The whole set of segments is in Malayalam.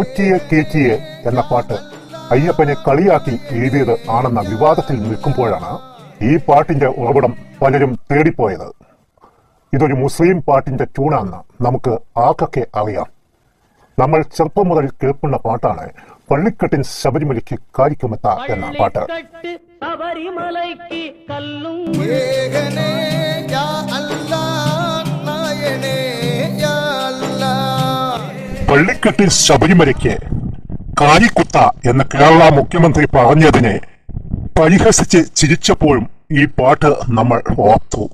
പോറ്റിയെ കേറ്റിയെ എന്ന പാട്ട് അയ്യപ്പനെ കളിയാക്കി എഴുതിയത് ആണെന്ന വിവാദത്തിൽ നിൽക്കുമ്പോഴാണ് ഈ പാട്ടിന്റെ ഉറവിടം പലരും തേടിപ്പോയത്. ഇതൊരു മുസ്ലിം പാട്ടിന്റെ ട്യൂണാന്ന് നമുക്ക് ആർക്കൊക്കെ അറിയാം. നമ്മൾ ചെറുപ്പം മുതൽ കേൾക്കുന്ന പാട്ടാണ് പള്ളിക്കെട്ടിൻ ശബരിമലയ്ക്ക് കാരിക്കുമെത്ത എന്ന പാട്ട്. ശബരിമലയ്ക്ക് കല്ലും പള്ളിക്കെട്ടിൽ ശബരിമലയ്ക്ക് കാരിക്കുത്ത എന്ന കേരള മുഖ്യമന്ത്രി പറഞ്ഞതിനെ പരിഹസിച്ച് ചിരിച്ചപ്പോഴും ഈ പാട്ട് നമ്മൾ ഓർത്തു.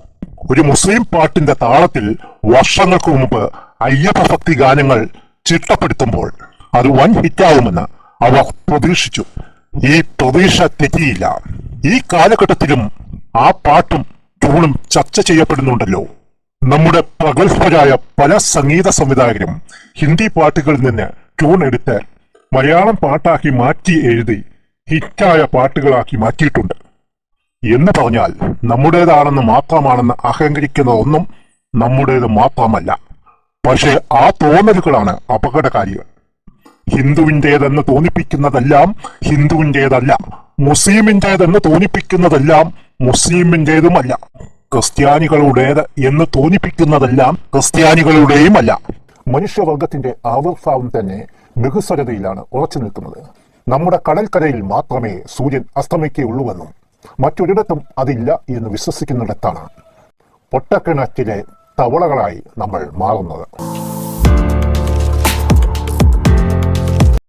ഒരു മുസ്ലിം പാട്ടിന്റെ താളത്തിൽ വർഷങ്ങൾക്ക് മുമ്പ് അയ്യപ്പഭക്തി ഗാനങ്ങൾ ചിട്ടപ്പെടുത്തുമ്പോൾ അത് വൻ ഹിറ്റാവുമെന്ന് അവർ പ്രതീക്ഷിച്ചു. ഈ പ്രതീക്ഷ തെറ്റിയില്ല. ഈ കാലഘട്ടത്തിലും ആ പാട്ടും ട്യൂണും ചർച്ച ചെയ്യപ്പെടുന്നുണ്ടല്ലോ. നമ്മുടെ പ്രഗത്ഭരായ പല സംഗീത സംവിധായകരും ഹിന്ദി പാട്ടുകളിൽ നിന്ന് ട്യൂൺ എടുത്ത് മലയാളം പാട്ടാക്കി മാറ്റി എഴുതി ഹിറ്റായ പാട്ടുകളാക്കി മാറ്റിയിട്ടുണ്ട്. എന്ന് പറഞ്ഞാൽ നമ്മുടേതാണെന്ന് മാത്രമാണെന്ന് അഹങ്കരിക്കുന്ന ഒന്നും നമ്മുടേത് മാത്രമല്ല. പക്ഷേ ആ തോന്നലുകളാണ് അപകടകാരികൾ. ഹിന്ദുവിന്റേതെന്ന് തോന്നിപ്പിക്കുന്നതെല്ലാം ഹിന്ദുവിന്റേതല്ല. മുസ്ലിമിന്റേതെന്ന് തോന്നിപ്പിക്കുന്നതെല്ലാം മുസ്ലിമിന്റേതുമല്ല. ക്രിസ്ത്യാനികളുടേത് എന്ന് തോന്നിപ്പിക്കുന്നതെല്ലാം ക്രിസ്ത്യാനികളുടെയുമല്ല. മനുഷ്യവർഗത്തിന്റെ ആവിർഭാവം തന്നെ ബഹുസ്വരതയിലാണ് ഉറച്ചു നിൽക്കുന്നത്. നമ്മുടെ കടൽക്കരയിൽ മാത്രമേ സൂര്യൻ അസ്തമിക്കുകയുള്ളൂവെന്നും മറ്റൊരിടത്തും അതില്ല എന്ന് വിശ്വസിക്കുന്നിടത്താണ് പൊട്ടക്കിണറ്റിലെ തവളകളായി നമ്മൾ മാറുന്നത്.